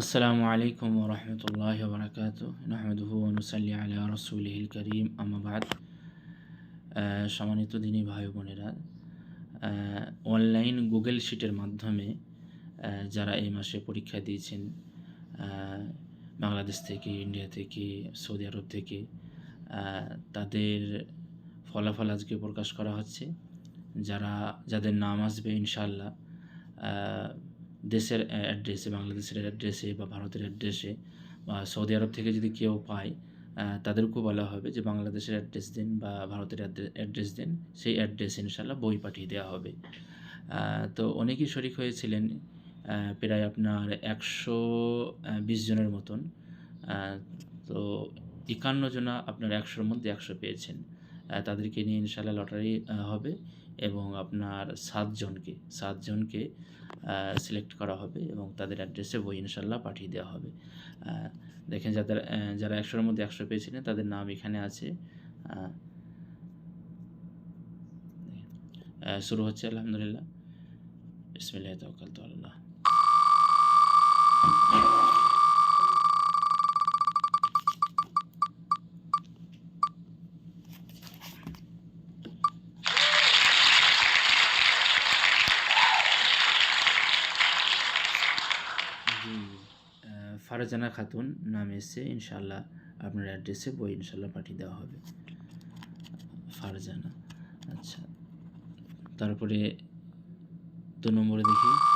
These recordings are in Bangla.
আসসালামু আলাইকুম রহমতুল্লাহ বরকাত নাহমদহু অনুসাল্লি আলা রসুলহিল করিম। আমাবাদ সম্মানিত দিনী ভাই বোনেরা অনলাইন গুগল শিটের মাধ্যমে যারা এই মাসে পরীক্ষা দিয়েছেন বাংলাদেশ থেকে, ইন্ডিয়া থেকে, সৌদি আরব থেকে তাদের ফলাফল আজকে প্রকাশ করা হচ্ছে। যারা, যাদের নাম আসবে ইনশাল্লাহ দেশের অ্যাড্রেসে, বাংলাদেশের অ্যাড্রেসে বা ভারতের অ্যাড্রেসে বা সৌদি আরব থেকে যদি কেউ পায় তাদেরকেও বলা হবে যে বাংলাদেশের অ্যাড্রেস দিন বা ভারতের অ্যাড্রেস দিন। সেই অ্যাড্রেসে ইনশাল্লাহ বই পাঠিয়ে দেওয়া হবে। তো অনেকেই শরিক হয়েছিলেন প্রায় আপনার একশো বিশ জনের মতন। তো একান্ন জনা আপনার একশোর মধ্যে একশো পেয়েছেন। তাদেরকে নিয়ে ইনশাল্লাহ লটারি হবে। এবং আপনার সাতজনকে সাতজনকে সিলেক্ট করা হবে এবং তাদের অ্যাড্রেসে বই ইনশাল্লাহ পাঠিয়ে দেওয়া হবে। দেখেন যাদের যারা একশোর মধ্যে একশো পেয়েছিলেন, তাদের নাম এখানে আছে। শুরু হচ্ছে, আলহামদুলিল্লাহ। ইসমিল্লাহ তওয়াক্কাল তু আল্লাহ। ফারজানা খাতুন, নাম এসে ইনশাল্লাহ আপনার অ্যাড্রেসে বই ইনশাল্লাহ পাঠিয়ে দেওয়া হবে। ফারজানা আচ্ছা। তারপরে দু নম্বরে দেখি।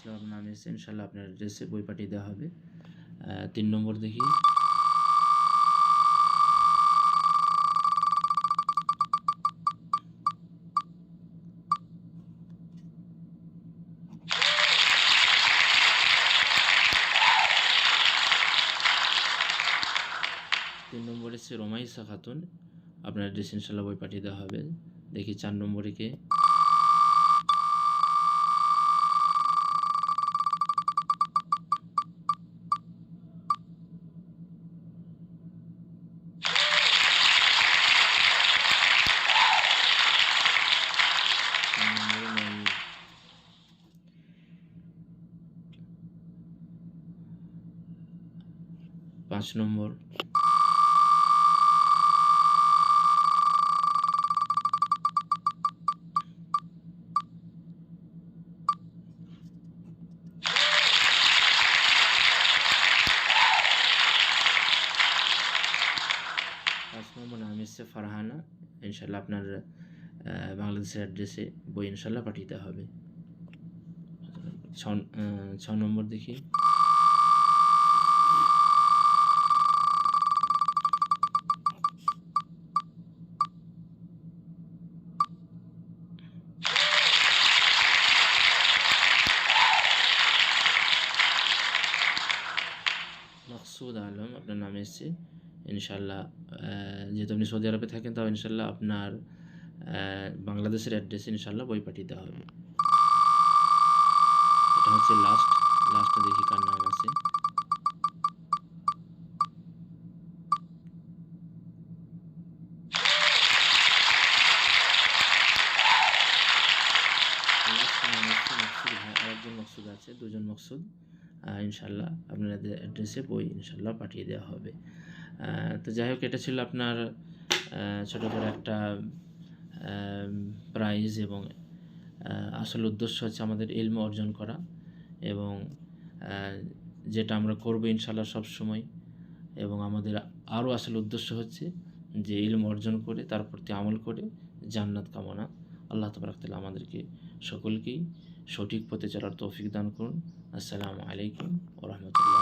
জাহিরুল ইসলাম নাম এসে ইনশাল্লাহ আপনার অ্যাড্রেসে বই পাঠিয়ে দেওয়া হবে। তিন নম্বর দেখি। তিন নম্বরে সে রোমাইসা খাতুন। আপনার অ্যাড্রেস ইনশাল্লাহ বই পাঠিয়ে দেওয়া হবে। দেখি চার নম্বরে কে। পাঁচ নম্বর। পাঁচ নম্বর নাম এসছে ফারহানা। ইনশাল্লাহ আপনার বাংলাদেশের অ্যাড্রেসে বই ইনশাল্লাহ পাঠিয়ে দেওয়া হবে। ছ ছ নম্বর দেখি। মাকসুদ আলম আপনার নাম এসছে। ইনশাল্লাহ যেহেতু আপনি সৌদি আরবে থাকেন, তাও ইনশাল্লাহ আপনার বাংলাদেশের অ্যাড্রেসে ইনশাল্লাহ বই পাঠিয়ে দেওয়া হবে। এটা হচ্ছে লাস্ট লাস্টে দেখি কার নাম আছে। আছে, দুজন মকসুদ। ইনশাল্লাহ আপনাদের অ্যাড্রেসে বই ইনশাল্লাহ পাঠিয়ে দেওয়া হবে। তো যাই হোক, এটা ছিল আপনার ছোট করে একটা প্রাইজ এবং আসল উদ্দেশ্য হচ্ছে আমাদের ইলম অর্জন করা এবং যেটা আমরা করব ইনশাল্লাহ সব সময় এবং আমাদের আরও আসল উদ্দেশ্য হচ্ছে যে ইলম অর্জন করে, তার প্রতি আমল করে জান্নাত কামনা আল্লাহ তবরাকতাল্লাহ আমাদেরকে সকলকেই সঠিক পথে চলার তৌফিক দান করুন। আসসালামু আলাইকুম ও রহমতুল্লাহ।